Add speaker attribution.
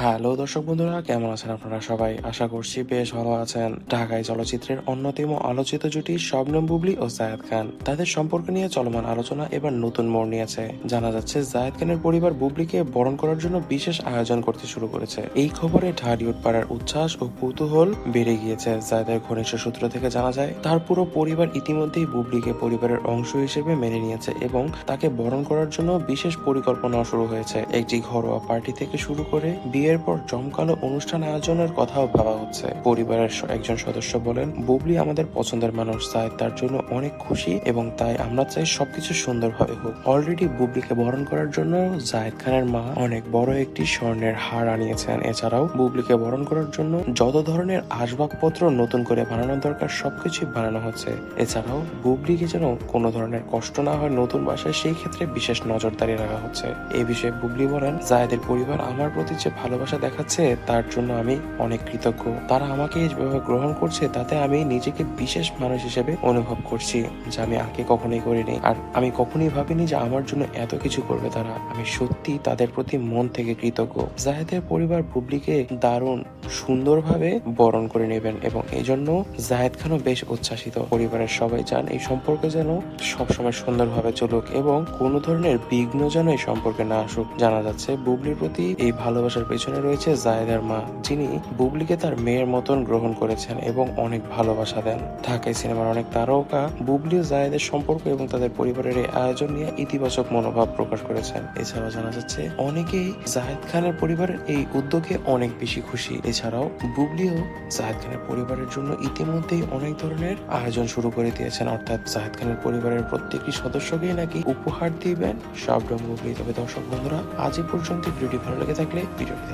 Speaker 1: Hello দর্শক বন্ধুরা, কেমন আছেন আপনারা সবাই? আশা করছি বেশ ভালো আছেন। ঢাকায় চলচ্চিত্রের অন্যতম আলোচিত জুটি শবনম বুবলি ও জায়েদ খান। তাদের সম্পর্ক নিয়ে চলমান আলোচনা এবার নতুন মোড় নিয়েছে। জানা যাচ্ছে, জায়েদ খানের পরিবার বুবলিকে বরণ করার জন্য বিশেষ আয়োজন করতে শুরু করেছে। এই খবরে ঢালিউড পাড়ার উচ্ছ্বাস ও কৌতূহল বেড়ে গিয়েছে। জায়েদের ঘনিষ্ঠ সূত্র থেকে জানা যায়, তার পুরো পরিবার ইতিমধ্যেই বুবলিকে পরিবারের অংশ হিসেবে মেনে নিয়েছে এবং তাকে বরণ করার জন্য বিশেষ পরিকল্পনা শুরু হয়েছে। একটি ঘরোয়া পার্টি থেকে শুরু করে বিয়ের পর জমকালো অনুষ্ঠান আয়োজনের কথাও ভাবা হচ্ছে। পরিবারের একজন সদস্য বলেন, বুবলি আমাদের পছন্দের মানুষ, তাই তার জন্য অনেক খুশি এবং তাই আমরা চাই সবকিছু সুন্দরভাবে হোক। অলরেডি বুবলিকে বরণ করার জন্য জায়েদ খানের মা অনেক বড় একটি স্বর্ণের হার আনিয়েছেন। এছাড়াও বুবলিকে বরণ করার জন্য যত ধরনের আসবাবপত্র নতুন করে বানানো দরকার, সবকিছুই বানানো হচ্ছে। এছাড়াও বুবলিকে যেন কোনো ধরনের কষ্ট না হয় নতুন বাসায়, সেই ক্ষেত্রে বিশেষ নজরদারি রাখা হচ্ছে। এ বিষয়ে বুবলি বলেন, জায়েদের পরিবার আমার প্রতি যে ভালোবাসা দেখাচ্ছে, তার জন্য আমি অনেক কৃতজ্ঞ। তারা আমাকে যেভাবে গ্রহণ করছে, তাতে আমি নিজেকে বিশেষ মানুষ হিসেবে অনুভব করছি, যা আমি আগে কখনোই করিনি। আর আমি কখনোই ভাবিনি যে আমার জন্য এত কিছু করবে তারা। আমি সত্যি তাদের প্রতি মন থেকে কৃতজ্ঞ। জাহেদের পরিবার বুবলিকে দারুণ সুন্দরভাবে বরণ করে নেবেন এবং এই জন্য জাহেদ খানও বেশ উচ্ছ্বাসিত। পরিবারের সবাই চান এই সম্পর্ক যেন সবসময় সুন্দরভাবে চলুক এবং কোনো ধরনের বিঘ্ন যেন এই সম্পর্কে না আসুক। জানা যাচ্ছে, বুবলির প্রতি এই ভালোবাসার পেছনে রয়েছে জায়েদের মা, যিনি বুবলিকে তার মেয়ের মতন গ্রহণ করেছেন এবং অনেক ভালোবাসা দেন। ঢাকায় সিনেমার অনেক তারকা বুবলি ও জায়েদের সম্পর্ক এবং তাদের পরিবারের এই আয়োজন নিয়ে ইতিবাচক মনোভাব প্রকাশ করেছেন। এছাড়াও জানা যাচ্ছে, অনেকেই জাহেদ খানের পরিবারের এই উদ্যোগে অনেক বেশি খুশি। এছাড়াও বুবলিও জাহেদ খানের পরিবারের জন্য ইতিমধ্যেই অনেক ধরনের আয়োজন শুরু করে দিয়েছেন। অর্থাৎ জাহেদ খানের পরিবারের প্রত্যেকটি সদস্যকেই নাকি উপহার দিবেন। সবরকম বুবলি তবে দর্শক বন্ধুরা, আজ পর্যন্ত ভিডিওটি ভালো লেগে থাকলে ভিডিওটিতে